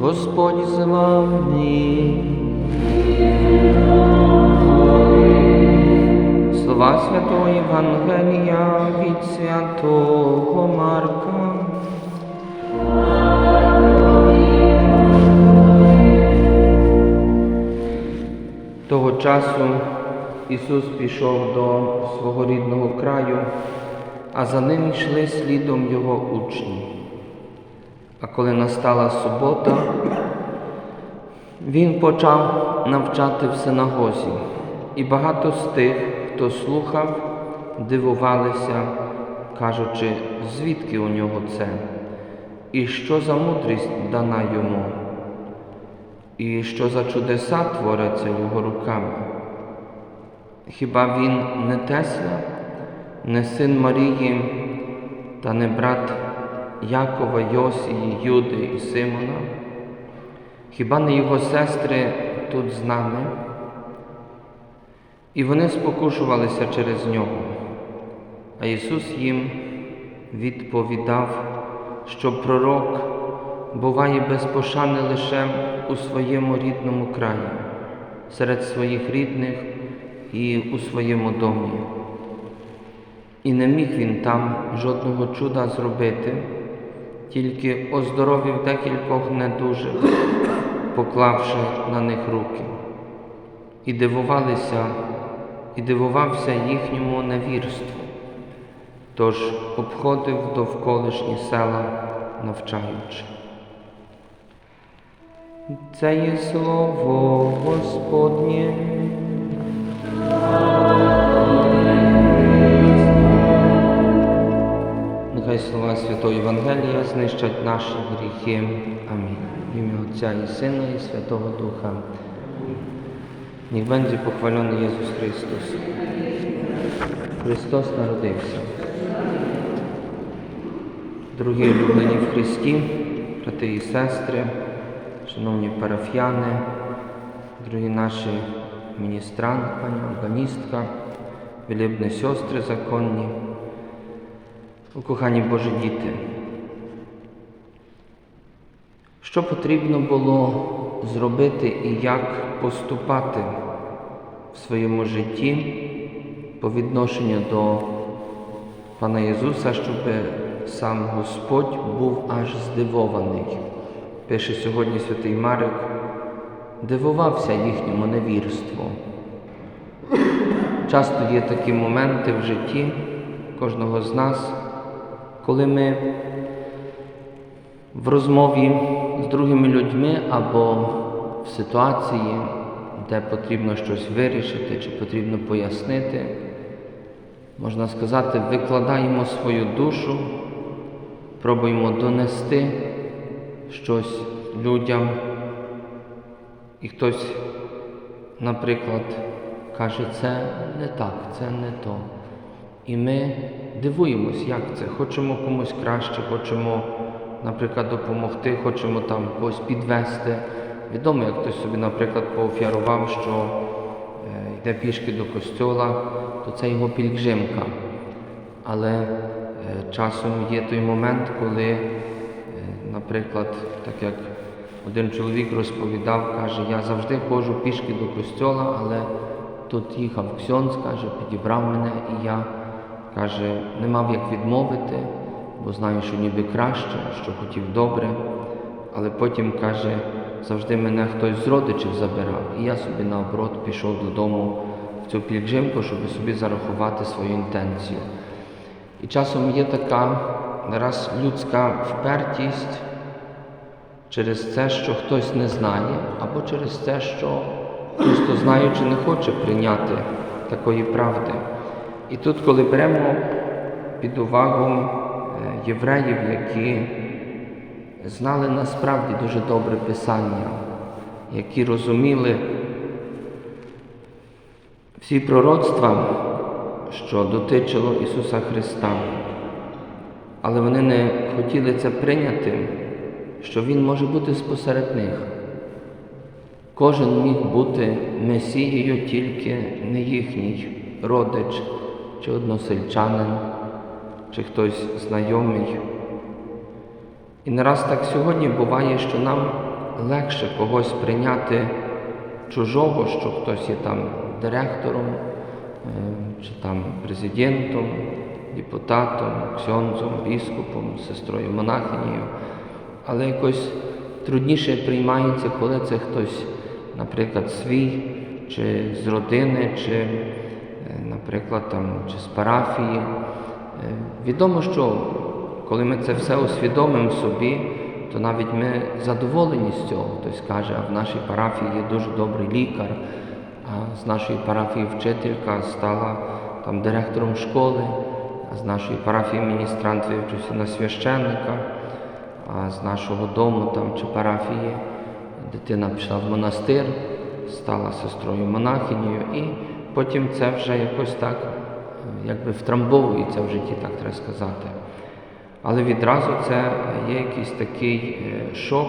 Господь з вами. Слова Святого Євангелія від Святого Марка. Того часу Ісус пішов до свого рідного краю, а за ним йшли слідом Його учні. А коли настала субота, Він почав навчати в синагозі, і багато з тих, хто слухав, дивувалися, кажучи, звідки у нього це, і що за мудрість дана йому, і що за чудеса творяться його руками. Хіба він не Тесля, не син Марії та не брат Якова, Йосії, Юди і Симона? Хіба не його сестри тут з нами? І вони спокушувалися через нього. А Ісус їм відповідав, що пророк буває без пошани лише у своєму рідному краї, серед своїх рідних і у своєму домі. І не міг він там жодного чуда зробити, тільки оздоровив декількох недужих, поклавши на них руки. І дивувалися, і дивувався їхньому невірству, тож обходив довколишні села, навчаючи. Це є слово Господнє. Нехай слова Святого Євангелія знищать наші гріхи. Амінь. Ім'я Отця і Сина, і Святого Духа. Będzie pochwalony Jezus Chrystus. Христос народився. Дорогі улюблені в Христі, брати і сестри, шановні парафіяни, дорогі наші міністрант, пані органістка, вілібні сестри законні, Кохані Божі діти, що потрібно було зробити і як поступати в своєму житті по відношенню до Пана Ісуса, щоб сам Господь був аж здивований. Пише сьогодні святий Марик, дивувався їхньому невірству. Часто є такі моменти в житті кожного з нас, коли ми в розмові з другими людьми або в ситуації, де потрібно щось вирішити чи потрібно пояснити, можна сказати, викладаємо свою душу, пробуємо донести щось людям, і хтось, наприклад, каже, це не так, це не то. І ми дивуємось, як це. Хочемо комусь краще, хочемо, наприклад, допомогти, хочемо там когось підвести. Відомо, як хтось собі, наприклад, поофіарував, що е, йде пішки до костьола, то це його пільгжимка. Але е, часом є той момент, коли, е, наприклад, так як один чоловік розповідав, каже, я завжди ходжу пішки до костьола, але тут їхав Ксьонц, каже, підібрав мене, і я каже, не мав як відмовити, бо знаю, що ніби краще, що хотів добре, але потім каже, завжди мене хтось з родичів забирав, і я собі наоборот пішов додому в цю пільгжимку, щоб собі зарахувати свою інтенцію. І часом є така раз людська впертість через це, що хтось не знає, або через те, що хтось, знаючи, не хоче прийняти такої правди. І тут, коли беремо під увагу е, євреїв, які знали насправді дуже добре Писання, які розуміли всі пророцтва, що дотичило Ісуса Христа, але вони не хотіли це прийняти, що Він може бути спосеред них. Кожен міг бути Месією, тільки не їхній родич, чи односельчанин, чи хтось знайомий. І не раз так сьогодні буває, що нам легше когось прийняти чужого, що хтось є там директором, е, чи там президентом, депутатом, ксьонзом, біскупом, сестрою монахинею, але якось трудніше приймається, коли це хтось, наприклад, свій, чи з родини, чи, наприклад, там, чи з парафії. Е, Відомо, що коли ми це все усвідомимо собі, то навіть ми задоволені з цього. Хтось каже, а в нашій парафії є дуже добрий лікар, а з нашої парафії вчителька стала там директором школи, а з нашої парафії міністрант вивчився на священника, а з нашого дому там чи парафії дитина пішла в монастир, стала сестрою монахинею, і потім це вже якось так якби втрамбовується в житті, так треба сказати. Але відразу це є якийсь такий е, шок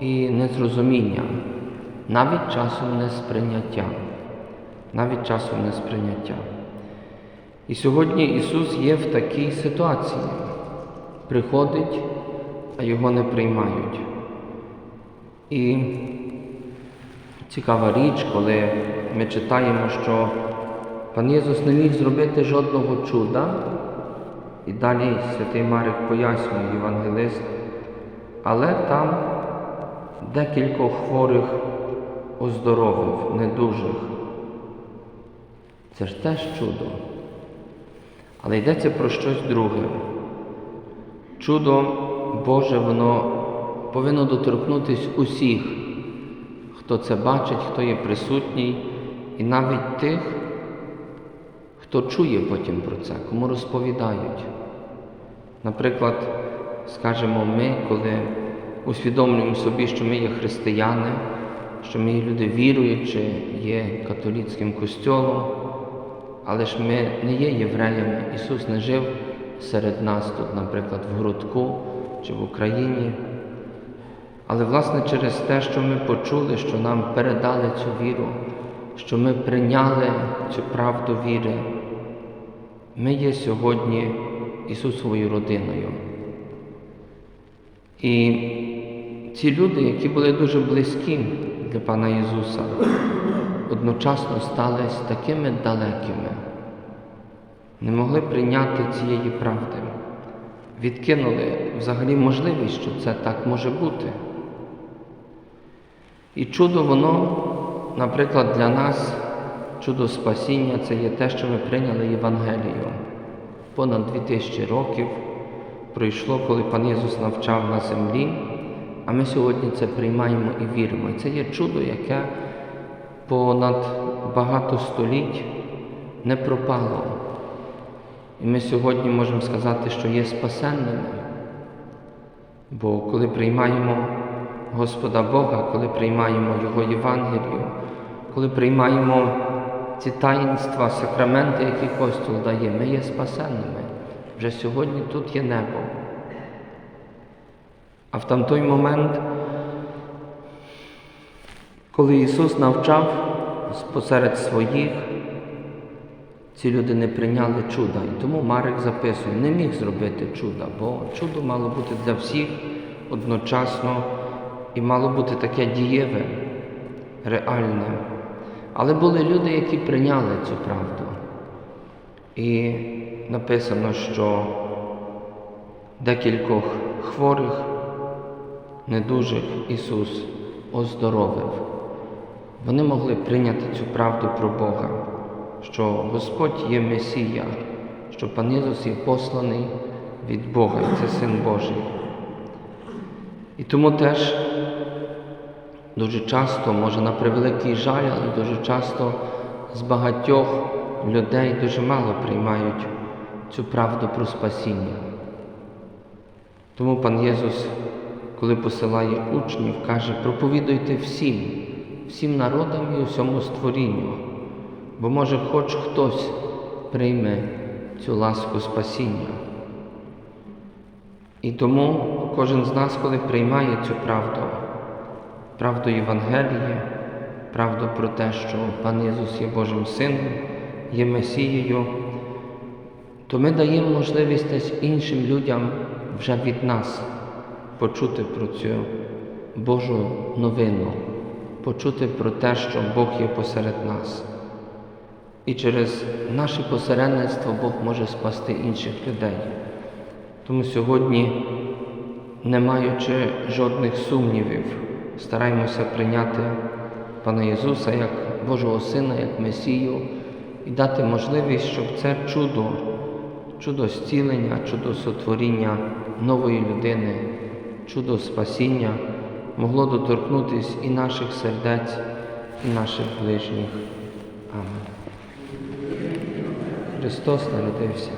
і незрозуміння, навіть часом несприйняття, навіть часом несприйняття. І сьогодні Ісус є в такій ситуації. Приходить, а його не приймають. І цікава річ, коли ми читаємо, що пан Єсус не міг зробити жодного чуда, і далі святий Марик пояснює Євангелист, але там декількох хворих оздоровив, недужих. Це ж теж чудо. Але йдеться про щось друге. Чудо Боже, воно повинно доторкнутися усіх, хто це бачить, хто є присутній, і навіть тих, хто чує потім про це, кому розповідають. Наприклад, скажемо ми, коли усвідомлюємо собі, що ми є християни, що ми є люди віруючі, є католицьким костьолом, але ж ми не є євреями. Ісус не жив серед нас тут, наприклад, в Грудку чи в Україні. Але власне через те, що ми почули, що нам передали цю віру, що ми прийняли цю правду віри, ми є сьогодні Ісусовою родиною. І ці люди, які були дуже близькі для Пана Ісуса, одночасно стали такими далекими, не могли прийняти цієї правди, відкинули взагалі можливість, що це так може бути. І чудо воно, наприклад, для нас, чудо спасіння це є те, що ми прийняли Євангелію. Понад 2000 років пройшло, коли пан Ісус навчав на землі, а ми сьогодні це приймаємо і віримо. І це є чудо, яке понад багато століть не пропало. І ми сьогодні можемо сказати, що є спасенними. Бо коли приймаємо Господа Бога, коли приймаємо Його Євангелію, коли приймаємо ці таїнства, сакраменти, які Костюл дає, ми є спасенними. Вже сьогодні тут є небо. А в там той момент, коли Ісус навчав посеред своїх, ці люди не прийняли чуда. І тому Марик записує, не міг зробити чуда, бо чудо мало бути для всіх одночасно і мало бути таке дієве, реальне. Але були люди, які прийняли цю правду. І написано, що декількох хворих, недужих Ісус оздоровив. Вони могли прийняти цю правду про Бога, що Господь є Месія, що Пан Ісус є посланий від Бога, це Син Божий. І тому теж дуже часто, може на превеликий жаль, але дуже часто з багатьох людей дуже мало приймають цю правду про спасіння. Тому пан Єсус, коли посилає учнів, каже, проповідуйте всім, всім народам і усьому створінню, бо може хоч хтось прийме цю ласку спасіння. І тому кожен з нас, коли приймає цю правду, правду Євангелії, правду про те, що Пан Ісус є Божим Сином, є Месією, то ми даємо можливість іншим людям вже від нас почути про цю Божу новину, почути про те, що Бог є посеред нас. І через наше посередництво Бог може спасти інших людей. Тому сьогодні, не маючи жодних сумнівів, стараємося прийняти Пана Ісуса як Божого Сина, як Месію і дати можливість, щоб це чудо, чудо зцілення, чудо сотворіння нової людини, чудо спасіння могло доторкнутися і наших сердець, і наших ближніх. Амен. Христос народився.